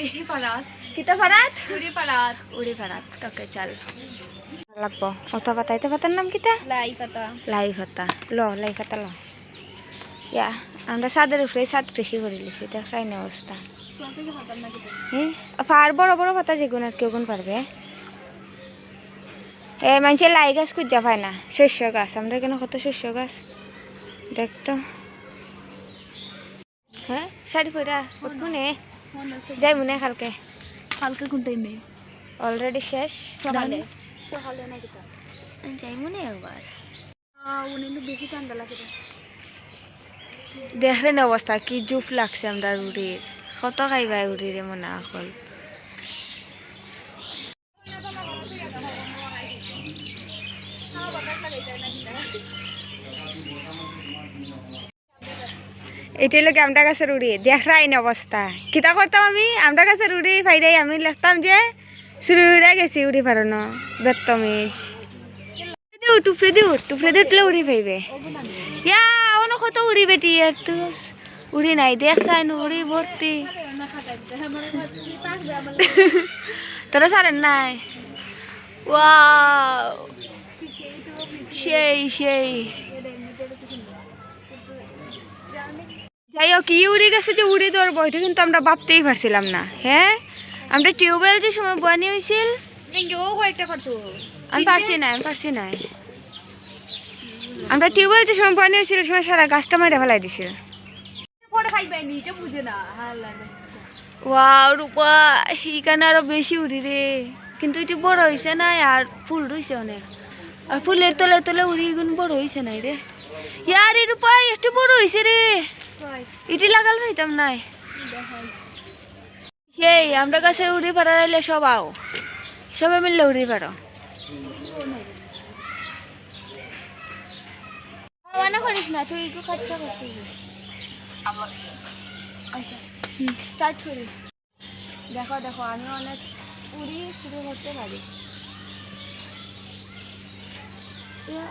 উড়ি পারাত কিতা উড়ি পারাত উড়ি চল। লাগবো। অত পাতা এতে পাতার নাম কিতা? লাই পাতা। লাই পাতা। ল লাই পাতা ল। ইয়া আমরা ছাদের উপরে ছাদ কৃষি করে লিছি দেখাই না অবস্থা। আর বড় বড় পাতা যেগুন আর কেউ পারবে। এ মানুষে লাই গাছ খুঁজা পায় না শস্য গাছ। আমরা কেন কত শস্য গাছ? দেখতো হ্যাঁ? শাড়ি পরা উঠবো নে। আছে যাই মনে কালকে। কালকে কোনটাই নেই অলরেডি শেষ। সকালে? সকালে নাকি তো। যাই মনে একবার উনি বেশি ঠান্ডা লাগে দেখলেন অবস্থা কি জুপ লাগছে আমরা রুটির কত খাইবাই রুটির মনে আকল এটাই লোক আমটা গাছের উড়ি দেখরাই না অবস্থা। কিতা করতাম আমি? আমটা গাছের উড়ি ফাইরাই আমি লিখতাম যে শুরু উড়ে গেছি উড়ি পারানো বেত্তমিজ দিও টুফরে দিও টুফরে দিয়ে উঠলে উড়ি ফাইবে। ইয়া অন্য কত উড়ি বেটি আর উড়ি নাই দেখ চাই উড়ি ভর্তি। তোরা সারেন নাই? ওয়াও, সেই সেই। যাই হোক কি উড়ে গেছে যে উড়ে ধরবো এটা কিন্তু আমরা ভাবতেই পারছিলাম না। হ্যাঁ? আমরা টিউবওয়েল যে সময় বানি হয়েছিল আমি পারছি না আমি পারছি না। আমরা টিউবওয়েল যে সময় বানি হয়েছিল সময় সারা গাছটা মারে ফেলাই দিছিল। নি। না। ওয়াও রূপা এইখানে আরও বেশি উড়ি রে। কিন্তু এটি বড় হয়েছে না আর ফুল রয়েছে অনেক। আর ফুলের তলে তলে উড়ি গুণ বড় হয়েছে নাই রে। ইয়ার রূপা একটু বড় হয়েছে রে। এটি লাগাল হইতাম নাই। সেই, আমরা কাছে উড়ি পাড়া রাইলে সব আও। সবাই মিললে উড়ি পারো না করিস না, তুই একটু কাটতে করতে আচ্ছা স্টার্ট করি। দেখো দেখো, আমি অনেক উড়ি শুরু করতে পারি। ইয়া।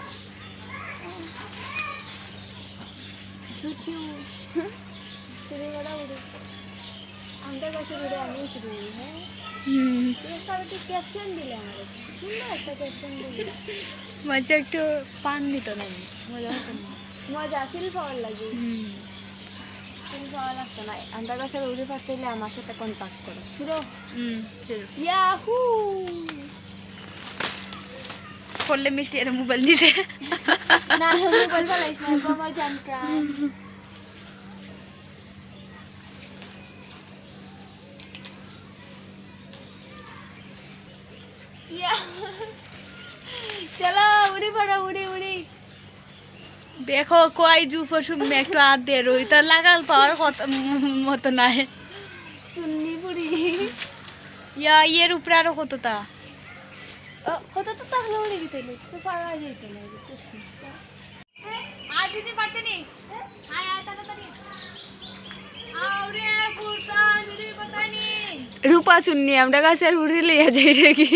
ঝুঠি উ- শুরু করা উড়ি আমরা কাছে উড়ে আমি শুরু করি হ্যাঁ তুই একটা পান দিত না মজা হতো না মজা ফিল পাওয়ার লাগে ফিল পাওয়া লাগতো না আমরা কাছে উড়ে পারতে হলে আমার সাথে কন্ট্যাক্ট করো পুরো ইয়াহু করলে মিষ্টি এর মোবাইল দিতে না না মোবাইল ফেলাইস না গো জান প্রাণ। চলো উড়ি পড়ো উড়ি উড়ি। দেখো কয় জু পশু একটু হাত দিয়ে রই। তার লাগাল পাওয়ার কত মতো নাই। সুন্নি পুরি ইয়া ইয়ের উপরে আরও কতটা? ও, কত তো তাহলে উড়ে তো পারা যেত আর দিতে রূপা শুননি আমরা কাছে আর উড়ে লিয়া যাই নাকি?